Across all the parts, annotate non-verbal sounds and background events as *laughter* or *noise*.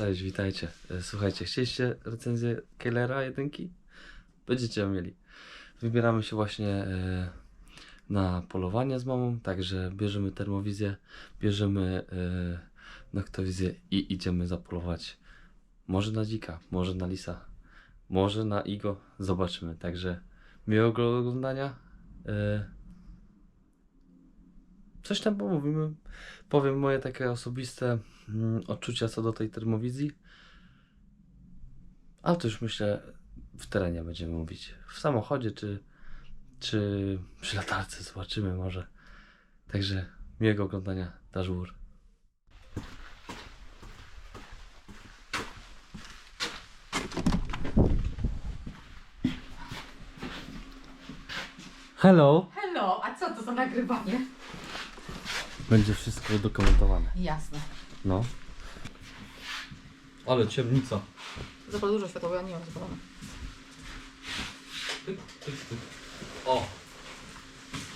Cześć, witajcie. E, Słuchajcie, chcieliście recenzję Kellera jedynki? Będziecie ją mieli. Wybieramy się właśnie e, na polowanie z mamą, także bierzemy termowizję, bierzemy e, noktowizję i idziemy zapolować może na dzika, może na lisa, może na igo, zobaczymy. Także miłego oglądania. Coś tam pomówimy. Powiem moje takie osobiste mm, odczucia co do tej termowizji. Ale to już myślę w terenie będziemy mówić. W samochodzie czy, czy przy latarce zobaczymy może. Także miłego oglądania. Dashboard. Hello. Hello, a co to za nagrywanie? Będzie wszystko udokumentowane. Jasne. No. Ale ciemnica. Zapal dużo światła, bo ja nie mam zapalone. Tyk, tyk, tyk. O!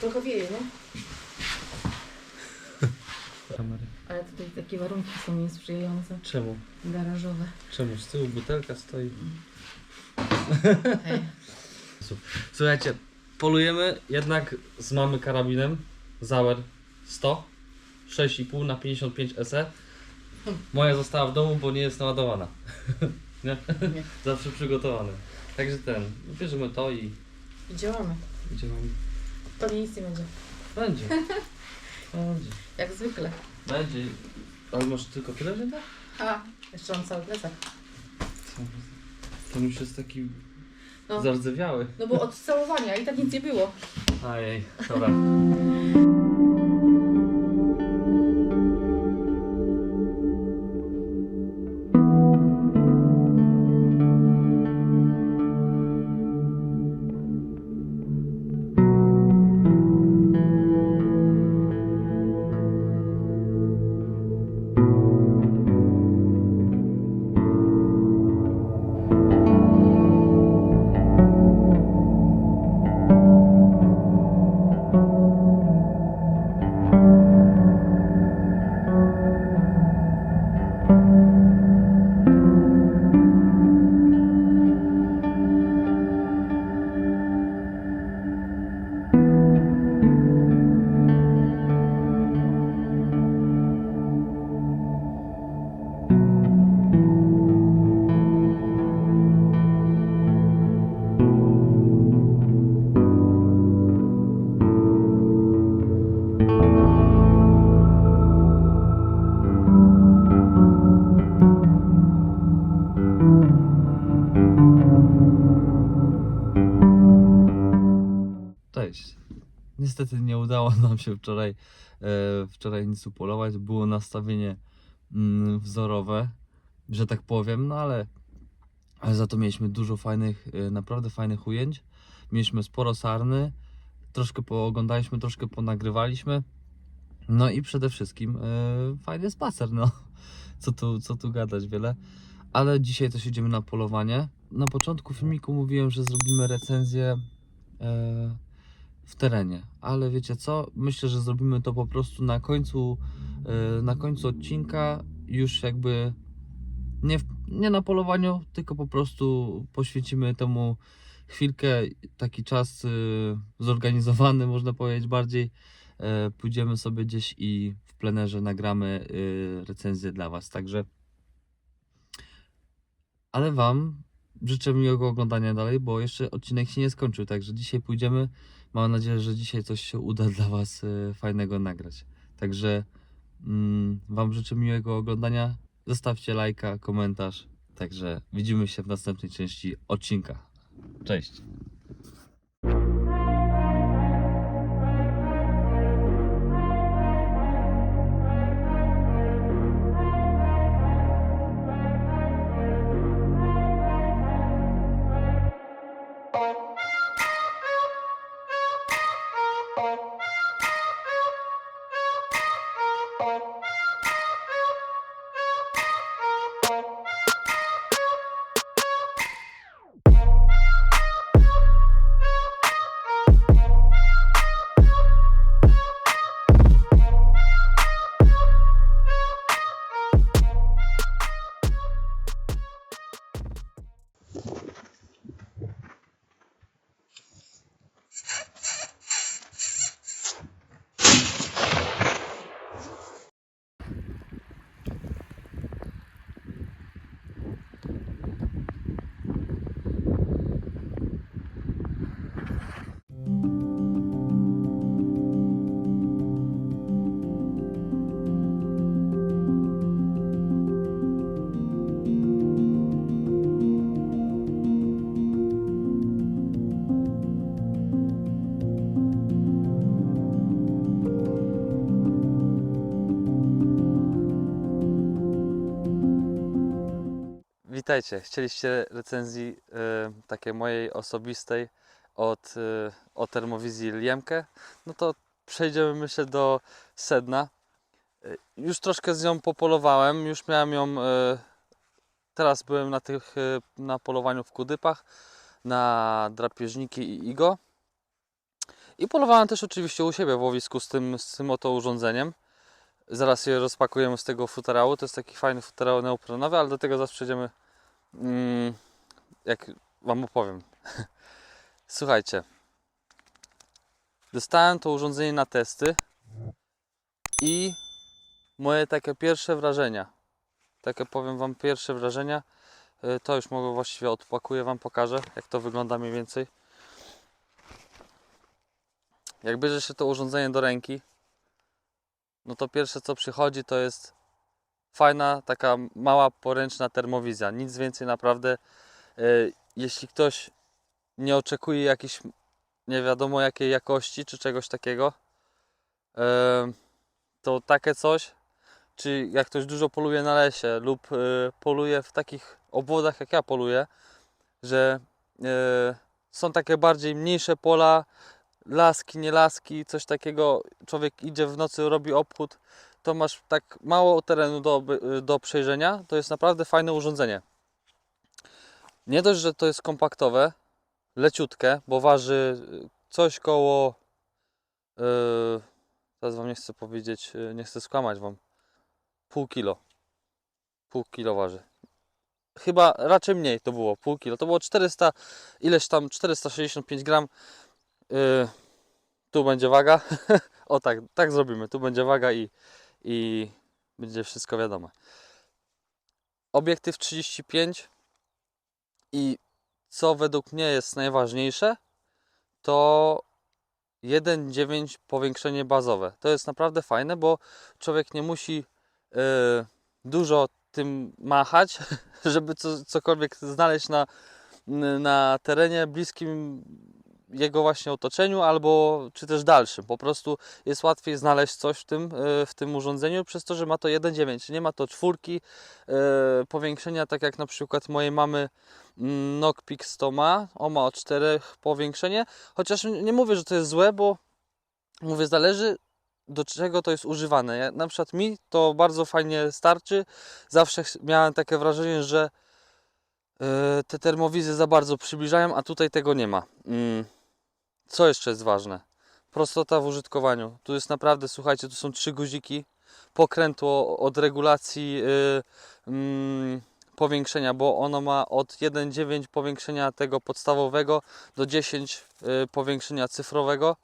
Trochę wieje, nie? *laughs* Kamery. Ale tutaj takie warunki są niesprzyjające. Czemu? Garażowe. Czemu z tyłu butelka stoi? Hej. *laughs* Słuchajcie, polujemy jednak z mamy karabinem Zauer 100 6,5 na 55 SE. Moja została w domu, bo nie jest naładowana. *laughs* nie? Nie. Zawsze przygotowany. Także ten, bierzemy to i I działamy. idziemy. Pewnie nic nie będzie. Będzie. *laughs* Będzie. Jak zwykle. Będzie. Ale masz tylko tyle, że tak? A, jeszcze mam cały plecak. Ten już jest taki No. zardzewiały. No bo od całowania i tak nic nie było. Ajej, dobra. *laughs* Cześć. Niestety nie udało *laughs* nam się wczoraj, e, wczoraj nic upolować. Było nastawienie mm, wzorowe, że tak powiem, no ale, ale za to mieliśmy dużo fajnych, e, naprawdę fajnych ujęć. Mieliśmy sporo sarny, troszkę pooglądaliśmy, troszkę ponagrywaliśmy. No i przede wszystkim e, fajny spacer, no. *laughs* Co tu, co tu gadać wiele. Ale dzisiaj też idziemy na polowanie. Na początku filmiku mówiłem, że zrobimy recenzję e, w terenie. Ale wiecie co? Myślę, że zrobimy to po prostu na końcu, e, na końcu odcinka, już jakby nie, nie na polowaniu, tylko po prostu poświęcimy temu chwilkę, taki czas e, zorganizowany, można powiedzieć bardziej. E, Pójdziemy sobie gdzieś i w plenerze nagramy recenzję dla Was. Także, ale Wam życzę miłego oglądania dalej, bo jeszcze odcinek się nie skończył. Także dzisiaj pójdziemy. Mam nadzieję, że dzisiaj coś się uda dla Was e, fajnego nagrać. Także mm, Wam życzę miłego oglądania. Zostawcie lajka, komentarz. Także widzimy się w następnej części odcinka. Cześć. Witajcie. Chcieliście recenzji e, takiej mojej osobistej od, e, o termowizji Liemkę? No to przejdziemy myślę do sedna. E, już troszkę z nią popolowałem, już miałem ją. E, teraz byłem na tych na polowaniu w Kudypach, na drapieżniki i igo. I polowałem też oczywiście u siebie w łowisku z tym, z tym oto urządzeniem. Zaraz je rozpakujemy z tego futerału. To jest taki fajny futerał neoprenowy, ale do tego zaraz przejdziemy Mm, jak Wam opowiem. *laughs* Słuchajcie. Dostałem to urządzenie na testy i moje takie pierwsze wrażenia. Takie powiem Wam pierwsze wrażenia. Y, To już mogę właściwie odpakuję Wam, pokażę jak to wygląda mniej więcej. Jak bierze się to urządzenie do ręki, no to pierwsze co przychodzi to jest fajna, taka mała, poręczna termowizja. Nic więcej naprawdę. E, Jeśli ktoś nie oczekuje jakiejś nie wiadomo jakiej jakości czy czegoś takiego, e, to takie coś, czy jak ktoś dużo poluje na lesie lub e, poluje w takich obwodach jak ja poluję, że są takie bardziej mniejsze pola, laski, nie laski, coś takiego, człowiek idzie w nocy, robi obchód, to masz tak mało terenu do, oby- do przejrzenia, to jest naprawdę fajne urządzenie. Nie dość, że to jest kompaktowe, leciutkie, bo waży y, coś koło. Yy, teraz wam nie chcę powiedzieć, yy, nie chcę skłamać wam. Pół kilo. Pół kilo waży. Chyba raczej mniej to było, pół kilo. To było 400, ileś tam, 465 gram. Yy, tu będzie waga. *laughs* o tak, tak zrobimy. Tu będzie waga i, i będzie wszystko wiadome. Obiektyw 35 i co według mnie jest najważniejsze, to 1,9 powiększenie bazowe. To jest naprawdę fajne, bo człowiek nie musi e, dużo tym machać, *laughs* żeby co, cokolwiek znaleźć na, na terenie bliskim jego właśnie otoczeniu albo czy też dalszym. Po prostu jest łatwiej znaleźć coś w tym, e, w tym urządzeniu przez to, że ma to 1,9. Nie ma to czwórki e, powiększenia, tak jak na przykład mojej mamy mm, Knockpix to ma. On ma o 4 powiększenie. Chociaż nie mówię, że to jest złe, bo mówię, zależy do czego to jest używane. Ja, na przykład mi to bardzo fajnie starczy. Zawsze miałem takie wrażenie, że te termowizje za bardzo przybliżają, a tutaj tego nie ma. Mm. Co jeszcze jest ważne? Prostota w użytkowaniu. Tu jest naprawdę, słuchajcie, tu są trzy guziki. Pokrętło od regulacji yy, mm, powiększenia, bo ono ma od 1,9 powiększenia tego podstawowego do 10 yy, powiększenia cyfrowego.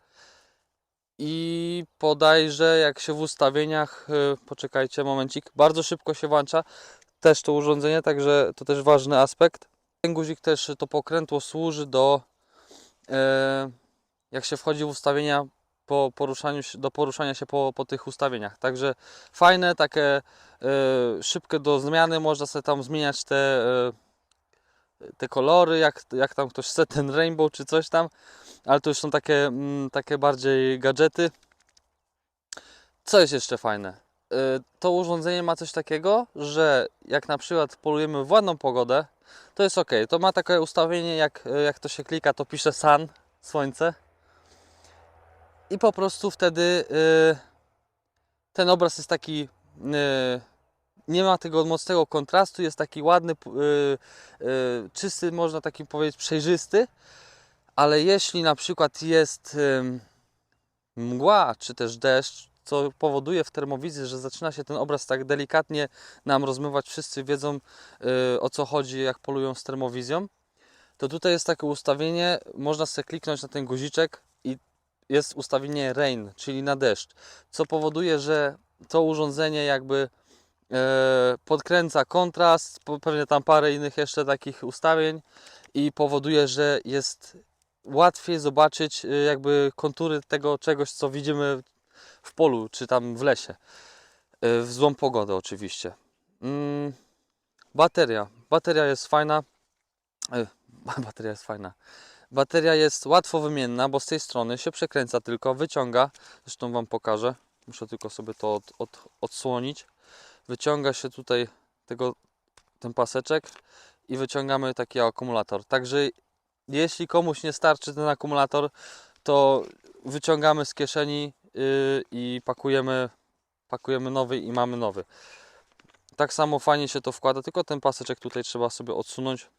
I podajże, jak się w ustawieniach, yy, poczekajcie momencik, bardzo szybko się włącza też to urządzenie, także to też ważny aspekt. Ten guzik też, to pokrętło służy do e, jak się wchodzi w ustawienia po poruszaniu do poruszania się po, po tych ustawieniach. Także fajne, takie e, szybkie do zmiany, można sobie tam zmieniać te, e, te kolory, jak, jak tam ktoś chce, ten rainbow czy coś tam, ale to już są takie, mm, takie bardziej gadżety. Co jest jeszcze fajne? E, To urządzenie ma coś takiego, że jak na przykład polujemy w ładną pogodę, to jest ok. To ma takie ustawienie, jak, jak to się klika, to pisze sun, słońce. I po prostu wtedy y, ten obraz jest taki. y, nie ma tego mocnego kontrastu, jest taki ładny, y, y, czysty, można taki powiedzieć, przejrzysty. Ale jeśli na przykład jest mgła czy też deszcz, co powoduje w termowizji, że zaczyna się ten obraz tak delikatnie nam rozmywać, wszyscy wiedzą y, o co chodzi, jak polują z termowizją, to tutaj jest takie ustawienie, można sobie kliknąć na ten guziczek i jest ustawienie rain, czyli na deszcz, co powoduje, że to urządzenie jakby e, podkręca kontrast, pewnie tam parę innych jeszcze takich ustawień i powoduje, że jest łatwiej zobaczyć y, jakby kontury tego czegoś, co widzimy w polu czy tam w lesie. Y, W złą pogodę oczywiście. Mm, Bateria. Bateria jest fajna. E, Bateria jest fajna. Bateria jest łatwo wymienna, bo z tej strony się przekręca tylko, wyciąga. Zresztą Wam pokażę. Muszę tylko sobie to od, od, odsłonić. Wyciąga się tutaj tego ten paseczek i wyciągamy taki akumulator. Także jeśli komuś nie starczy ten akumulator, to wyciągamy z kieszeni i pakujemy, pakujemy nowy i mamy nowy. Tak samo fajnie się to wkłada, tylko ten paseczek tutaj trzeba sobie odsunąć.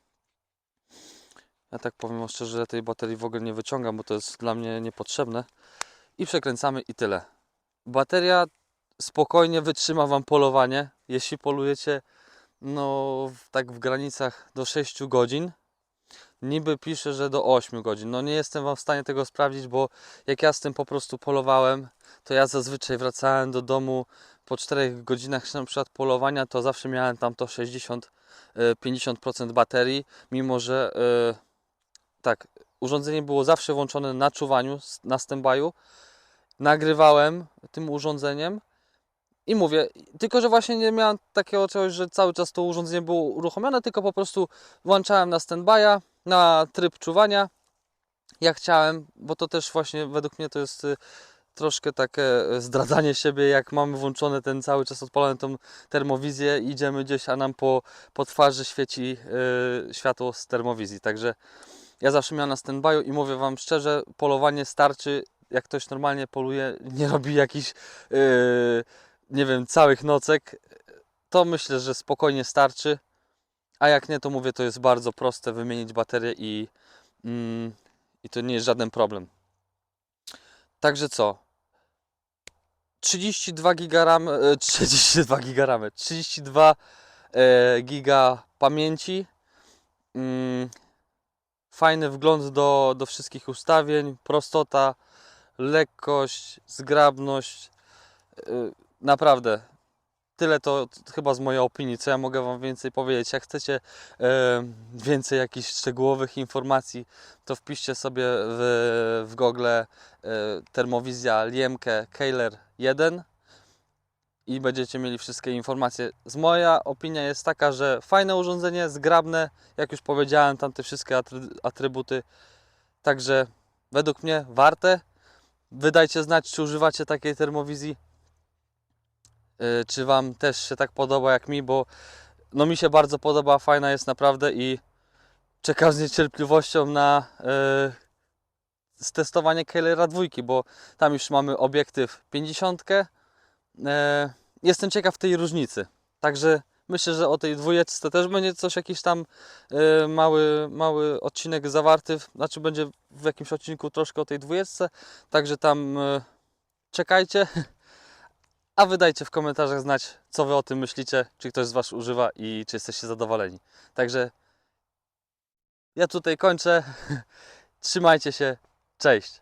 Ja tak powiem szczerze, że tej baterii w ogóle nie wyciągam, bo to jest dla mnie niepotrzebne. I przekręcamy i tyle. Bateria spokojnie wytrzyma Wam polowanie, jeśli polujecie no tak w granicach do 6 godzin. Niby pisze, że do 8 godzin. No nie jestem Wam w stanie tego sprawdzić, bo jak ja z tym po prostu polowałem, to ja zazwyczaj wracałem do domu po 4 godzinach na przykład polowania, to zawsze miałem tam to 60 e, 50% baterii, mimo że e, tak, urządzenie było zawsze włączone na czuwaniu, na standby'u. Nagrywałem tym urządzeniem i mówię, tylko że właśnie nie miałem takiego czegoś, że cały czas to urządzenie było uruchomione, tylko po prostu włączałem na standby'a, na tryb czuwania, jak chciałem, bo to też właśnie według mnie to jest y, troszkę takie y, zdradzanie siebie, jak mamy włączony ten cały czas odpalony tą termowizję, idziemy gdzieś, a nam po, po twarzy świeci y, światło z termowizji. Także ja zawsze miałem na standby'u i mówię Wam szczerze, polowanie starczy, jak ktoś normalnie poluje, nie robi jakichś, yy, nie wiem, całych nocek, to myślę, że spokojnie starczy. A jak nie, to mówię, to jest bardzo proste wymienić baterię i, mm, i to nie jest żaden problem. Także co? 32 giga RAM, e, *laughs* 32 giga ramy, 32 e, giga pamięci. Mm, fajny wgląd do, do wszystkich ustawień, prostota, lekkość, zgrabność. Naprawdę, tyle to chyba z mojej opinii, co ja mogę Wam więcej powiedzieć. Jak chcecie e, więcej jakichś szczegółowych informacji, to wpiszcie sobie w, w Google e, termowizja Liemke Keiler 1 i będziecie mieli wszystkie informacje. Z moja opinia jest taka, że fajne urządzenie, zgrabne, jak już powiedziałem, tam te wszystkie atry- atrybuty. Także według mnie warte. Wydajcie znać, czy używacie takiej termowizji. Yy, Czy Wam też się tak podoba jak mi, bo no mi się bardzo podoba, fajna jest naprawdę i czekam z niecierpliwością na yy, testowanie Keylera dwójki, bo tam już mamy obiektyw 50. E, jestem ciekaw tej różnicy. Także myślę, że o tej dwójeczce też będzie coś jakiś tam e, mały, mały odcinek zawarty. Znaczy będzie w jakimś odcinku troszkę o tej dwójeczce. Także tam e, czekajcie. *laughs* a wy dajcie w komentarzach znać, co wy o tym myślicie, czy ktoś z was używa i czy jesteście zadowoleni. Także ja tutaj kończę. *laughs* Trzymajcie się. Cześć.